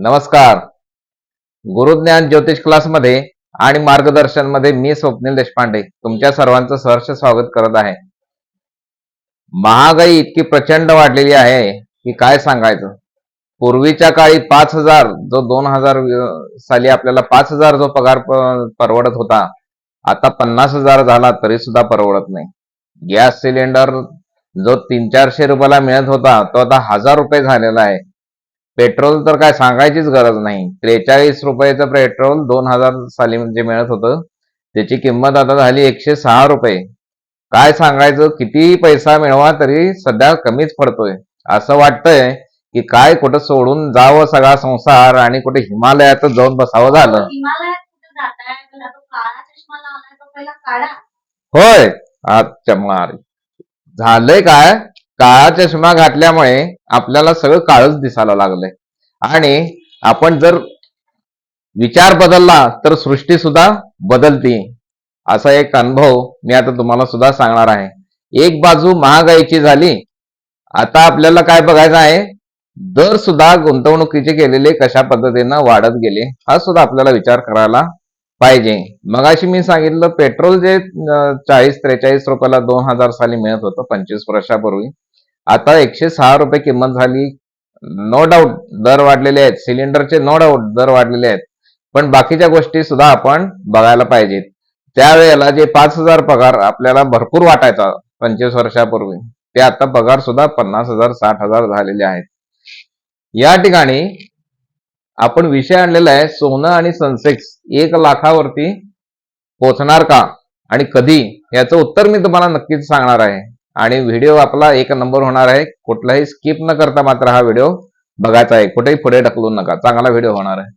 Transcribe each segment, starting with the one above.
नमस्कार. गुरुज्ञान ज्योतिष क्लासमध्ये आणि मार्गदर्शनमध्ये मी स्वप्नील देशपांडे तुमच्या सर्वांचं सहर्ष स्वागत करत आहे. महागाई इतकी प्रचंड वाढलेली आहे की काय सांगायचं? पूर्वीच्या काळी पाच हजार जो दोन हजार साली आपल्याला पाच हजार जो पगार परवडत होता आता पन्नास हजार झाला तरी सुद्धा परवडत नाही. गॅस सिलेंडर जो तीन चारशे रुपयाला मिळत होता तो आता हजार रुपये झालेला आहे. पेट्रोल तर काय सांगायचीच गरज नाही. त्रेचाळीस रुपयाचं पेट्रोल दोन हजार साली जे मिळत होतं त्याची किंमत आता झाली एकशे सहा रुपये. काय सांगायचं? किती पैसा मिळवा तरी सध्या कमीच पडतोय. असं वाटतंय की काय कुठं सोडून जावं सगळा संसार आणि कुठे हिमालयात जाऊन बसावं झालं. होय. अच्छा झालंय काय? काळा चष्मा घातल्यामुळे आपल्याला सगळं काळच दिसायला लागलंय. आणि आपण जर विचार बदलला तर सृष्टी सुद्धा बदलती. असा एक अनुभव मी आता तुम्हाला सुद्धा सांगणार आहे. एक बाजू महागाईची झाली आता आपल्याला काय बघायचं आहे? दर सुद्धा गुंतवणुकीचे केलेले कशा पद्धतीनं वाढत गेले हा सुद्धा आपल्याला विचार करायला पाहिजे. मगाशी मी सांगितलं पेट्रोल जे चाळीस त्रेचाळीस रुपयाला दोन हजार साली मिळत होतं पंचवीस वर्षापूर्वी आता एकशे सहा रुपये किंमत झाली. नो डाऊट दर वाढलेले आहेत. सिलेंडरचे नो डाऊट दर वाढलेले आहेत. पण बाकीच्या गोष्टी सुद्धा आपण बघायला पाहिजेत. त्यावेळेला जे पाच हजार पगार आपल्याला भरपूर वाटायचा पंचवीस वर्षापूर्वी ते आता पगार सुद्धा पन्नास हजार साठ हजार झालेले आहेत. या ठिकाणी आपण विषय आणलेला आहे सोनं आणि सनसेक्स एक लाखावरती पोहोचणार का आणि कधी? याचं उत्तर मी तुम्हाला नक्कीच सांगणार आहे. आणि व्हिडिओ आपला एक नंबर होणार आहे. कुठलाही स्किप न करता मात्र हा व्हिडिओ बघायचा आहे. कुठेही पुढे ढकलू नका. चांगला व्हिडिओ होणार आहे.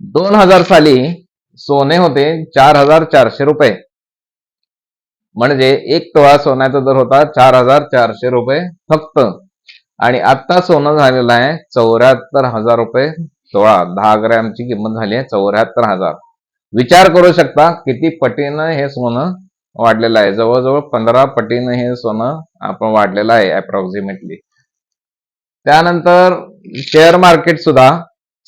दोन हजार साली सोने होते चार हजार चारशे रुपये. म्हणजे एक तोळा सोन्याचा दर होता चार हजार चारशे रुपये फक्त. आणि आता सोनं झालेलं आहे चौऱ्याहत्तर हजार रुपये तोळा. दहा ग्रॅमची किंमत झाली आहे चौऱ्याहत्तर हजार. विचार करू शकता किती पटीनं हे सोनं वाढलेलं आहे. जवळजवळ पंधरा पटीनं हे सोनं आपण वाढलेलं आहे अप्रॉक्सिमेटली त्यानंतर शेअर मार्केट सुद्धा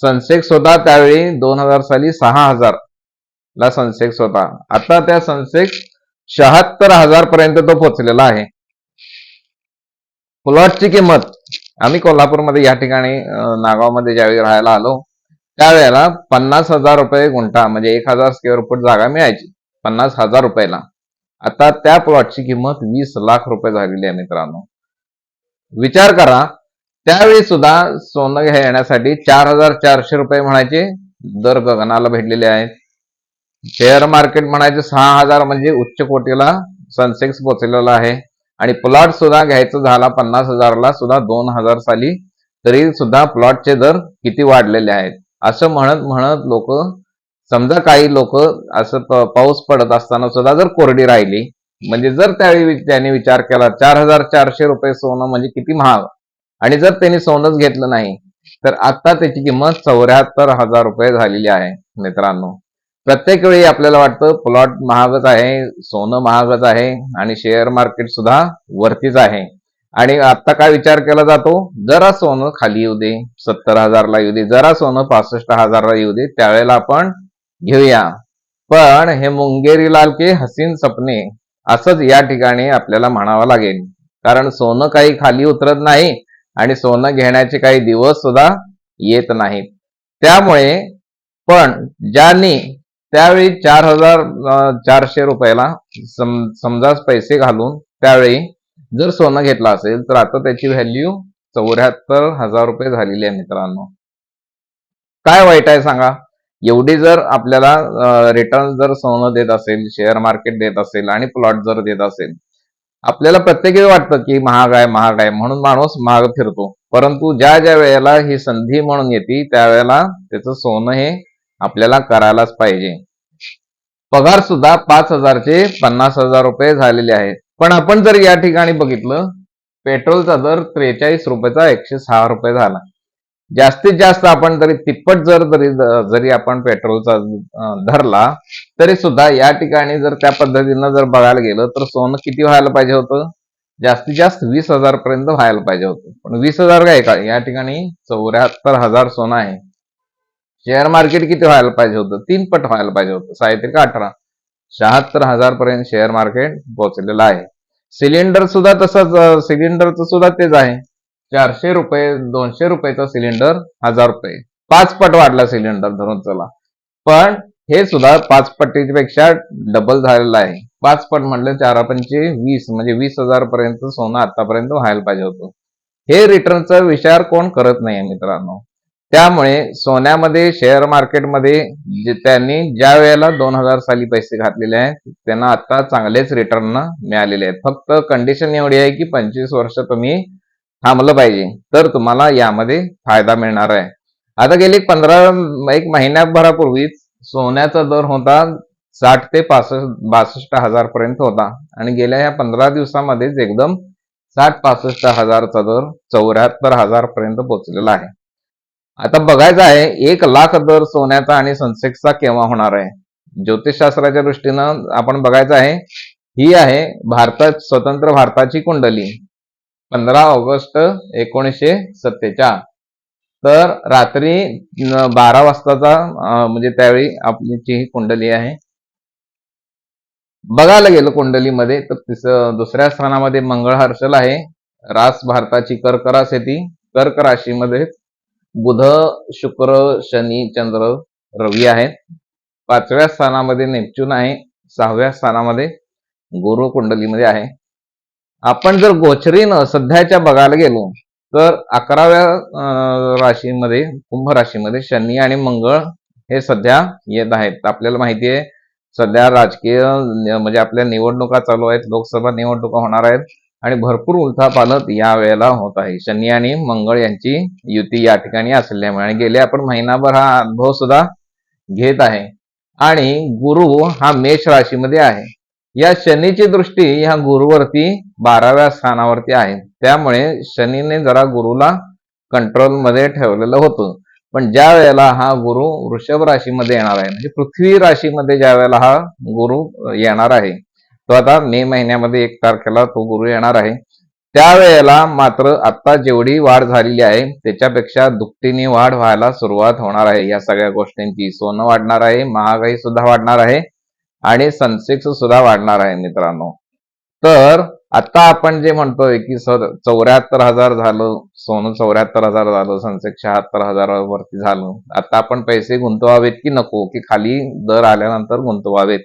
सनसेक्स होता त्यावेळी दोन हजार साली सहा हजार ला सनसेक्स होता. आता त्या सनसेक्स शहात्तर हजार पर्यंत तो पोहोचलेला आहे. प्लॉटची किंमत आम्ही कोल्हापूरमध्ये या ठिकाणी नागावमध्ये ज्यावेळी राहायला आलो त्यावेळेला पन्नास हजार रुपये गुंठा म्हणजे एक हजार स्क्वेअर फूट जागा मिळायची पन्नास हजार रुपयाला. आता त्या प्लॉटची किंमत वीस लाख रुपये झालेली आहे मित्रांनो. विचार करा त्यावेळी सुद्धा सोनं घेण्यासाठी चार हजार चारशे रुपये म्हणायचे दर गगनाला भेटलेले आहेत. शेअर मार्केट म्हणायचे सहा हजार म्हणजे उच्च कोटीला सनसेक्स पोहोचलेला आहे. आणि प्लॉट सुद्धा घ्यायचं झाला पन्नास हजारला सुद्धा दोन हजार साली तरी सुद्धा प्लॉटचे दर किती वाढलेले आहेत. असं म्हणत म्हणत लोक समजा काही लोक असं पाऊस पडत असताना सुद्धा जर कोरडी राहिली म्हणजे जर त्यावेळी त्याने विचार केला चार हजार चारशे रुपये सोनं म्हणजे किती महाग. आणि जर त्यांनी सोनंच घेतलं नाही तर आता त्याची किंमत चौऱ्याहत्तर हजार रुपये झालेली आहे मित्रांनो. प्रत्येक वेळी आपल्याला वाटतं प्लॉट महागच आहे सोनं महागच आहे आणि शेअर मार्केट सुद्धा वरतीच आहे. आणि आता काय विचार केला जातो जरा सोनं खाली येऊ दे सत्तर हजारला येऊ दे जरा सोनं पासष्ट हजारला येऊ दे त्यावेळेला आपण घेऊया. पण हे मुंगेरी लाल के हसीन सपने असंच या ठिकाणी आपल्याला म्हणावं लागेल. कारण सोनं काही खाली उतरत नाही आणि सोनं घेण्याचे काही दिवस सुद्धा येत नाहीत. त्यामुळे पण ज्यांनी त्यावेळी चार हजार चारशे रुपयाला सम- समजा पैसे घालून त्यावेळी जर सोनं घेतलं असेल तर आता त्याची व्हॅल्यू चौऱ्याहत्तर हजार रुपये झालेली आहे मित्रांनो. काय वाईट आहे सांगा? एवढी जर आपल्याला रिटर्न जर सोनं देत असेल शेअर मार्केट देत असेल आणि प्लॉट जर देत असेल आपल्याला प्रत्येक वेळी वाटतं की महाग आहे महाग आहे म्हणून माणूस महाग फिरतो. परंतु ज्या ज्या वेळेला ही संधी म्हणून येते त्यावेळेला त्याचं सोनं हे आपल्याला करायलाच पाहिजे. पगार सुद्धा पाच हजारचे पन्नास हजार रुपये झालेले आहेत. पण आपण जर या ठिकाणी बघितलं पेट्रोलचा दर त्रेचाळीस रुपयाचा एकशे सहा रुपये झाला. जास्तीत जास्त आपण जरी तिप्पट जर जरी जरी आपण पेट्रोलचा धरला तरी सुद्धा या ठिकाणी जर त्या पद्धतीनं जर बघायला गेलं तर सोनं किती व्हायला पाहिजे होतं? जास्तीत जास्त वीस हजार पर्यंत व्हायला पाहिजे होतं. पण वीस हजार काय का? या ठिकाणी चौऱ्याहत्तर हजार सोनं आहे. शेअर मार्केट किती व्हायला पाहिजे होतं? तीन पट व्हायला पाहिजे होतं. साहित्रिक अठरा? शहात्तर हजार पर्यंत शेअर मार्केट पोहोचलेलं आहे. सिलेंडर सुद्धा तसंच सिलेंडरचं सुद्धा तेच आहे. चारशे रुपये दोनशे रुपयाचा सिलेंडर हजार रुपये. पाच पट वाढला सिलेंडर धरून चला. पण हे सुद्धा पाच पटीपेक्षा डबल झालेलं आहे. पाच पट म्हटलं चार पंचे वीस म्हणजे वीस हजार पर्यंत सोनं आतापर्यंत व्हायला पाहिजे होतं. हे रिटर्नचा विचार कोण करत नाही मित्रांनो. त्यामुळे सोन्यामध्ये शेअर मार्केटमध्ये जे त्यांनी ज्या वेळेला दोन हजार साली पैसे घातलेले आहेत त्यांना आता चांगलेच रिटर्न मिळालेले आहेत. फक्त कंडिशन एवढी आहे की पंचवीस वर्ष तुम्ही थांबलं पाहिजे. तर तुम्हाला यामध्ये फायदा मिळणार आहे. आता गेली पंधरा एक महिन्याभरापूर्वीच सोन्याचा दर होता साठ ते पासष्ट बासष्ट हजार पर्यंत होता. आणि गेल्या या पंधरा दिवसामध्येच एकदम साठ पासष्ट हजारचा दर चौऱ्याहत्तर हजार पर्यंत पोहोचलेला आहे. आता बघायचं आहे एक लाख दर सोन्याचा आणि सनसेक्सचा केव्हा होणार आहे? ज्योतिषशास्त्राच्या दृष्टीनं आपण बघायचं आहे ही आहे भारतात स्वतंत्र भारताची कुंडली. पंधरा ऑगस्ट एकोणीसशे सत्तेचाळ. तर रात्री बारा वाजताचा म्हणजे त्यावेळी आपलीची ही कुंडली आहे. बघायला गेलं कुंडलीमध्ये तर तिस दुसऱ्या स्थानामध्ये मंगळ हर्षल आहे. रास भारताची कर्क रास येते कर्क राशीमध्ये बुध शुक्र शनी चंद्र रवी आहेत. पाचव्या स्थानामध्ये नेपच्यून आहे. सहाव्या स्थानामध्ये गुरु कुंडलीमध्ये आहे. आपण जर गोचरीनं सध्याच्या बघायला गेलो तर अकराव्या राशीमध्ये कुंभ राशीमध्ये शनी आणि मंगळ हे सध्या येत आहेत. आपल्याला माहिती आहे सध्या राजकीय म्हणजे आपल्या निवडणुका चालू आहेत लोकसभा निवडणुका होणार आहेत आणि भरपूर उलथापालत या वेळेला होत आहे. शनी आणि मंगळ यांची युती या ठिकाणी असल्यामुळे आणि गेले आपण महिनाभर हा अनुभव सुद्धा घेत आहे. आणि गुरु हा मेष राशीमध्ये आहे. या शनीची दृष्टी ह्या गुरुवरती बाराव्या स्थानावरती आहे. त्यामुळे शनीने जरा गुरुला कंट्रोलमध्ये ठेवलेलं होतं. पण ज्या वेळेला हा गुरु वृषभ राशीमध्ये येणार आहे म्हणजे पृथ्वी राशीमध्ये ज्या वेळेला हा गुरु येणार आहे तो आता मे महिन्यामध्ये एक तारखेला तो गुरु येणार आहे. त्यावेळेला मात्र आता जेवढी वाढ झालेली आहे त्याच्यापेक्षा दुपटीने वाढ व्हायला सुरुवात होणार आहे. या सगळ्या गोष्टींची सोनं वाढणार आहे महागाई सुद्धा वाढणार आहे. आणि सनसेक्स सुद्धा वाढणार आहे मित्रांनो. तर आता आपण जे म्हणतोय की सर चौऱ्याहत्तर हजार झालं सोनं चौऱ्याहत्तर हजार झालं सनसेक्स शहात्तर हजारावरती झालं. आता आपण पैसे गुंतवावेत की नको की खाली दर आल्यानंतर गुंतवावेत?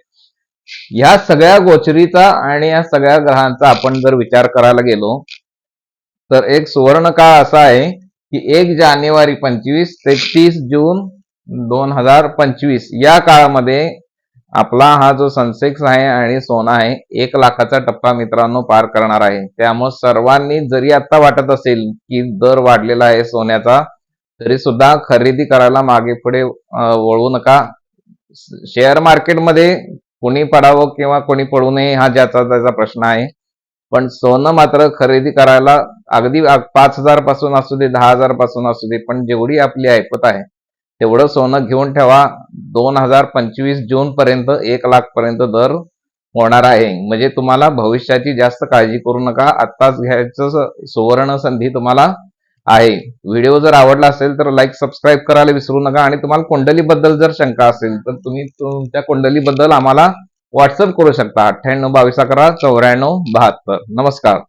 ह्या सगळ्या गोचरीचा आणि या सगळ्या ग्रहांचा आपण जर विचार करायला गेलो तर एक सुवर्ण काळ असा आहे की एक जानेवारी पंचवीस ते तीस जून दोन हजार पंचवीस या काळामध्ये आपला हा जो सनसेक्स आहे आणि सोना आहे एक लाखाचा टप्पा मित्रांनो पार करणार आहे. त्यामुळे सर्वांनी जरी आता वाटत असेल की दर वाढलेला आहे सोन्याचा तरी सुद्धा खरेदी करायला मागे पुढे वळू नका. शेअर मार्केटमध्ये कोणी पडावं किंवा कोणी पडू नये हा ज्याचा त्याचा प्रश्न आहे. पण सोनं मात्र खरेदी करायला अगदी पाच हजारपासून असू दे दहा हजारपासून असू दे पण जेवढी आपली ऐपत आहे तेवढं सोनं घेऊन ठेवा. दोन हजार पंचवीस जून पर्यंत एक लाख पर्यंत दर होणार आहे. म्हणजे तुम्हाला भविष्याची जास्त काळजी करू नका. आत्ताच घ्यायचं सुवर्ण संधी तुम्हाला आहे. व्हिडिओ जर आवडला असेल तर लाईक सबस्क्राईब करायला विसरू नका. आणि तुम्हाला कुंडलीबद्दल जर शंका असेल तर तुम्ही तुमच्या कुंडलीबद्दल आम्हाला व्हॉट्सअप करू शकता. अठ्ठ्याण्णव बावीस अकरा चौऱ्याण्णव बहात्तर. नमस्कार.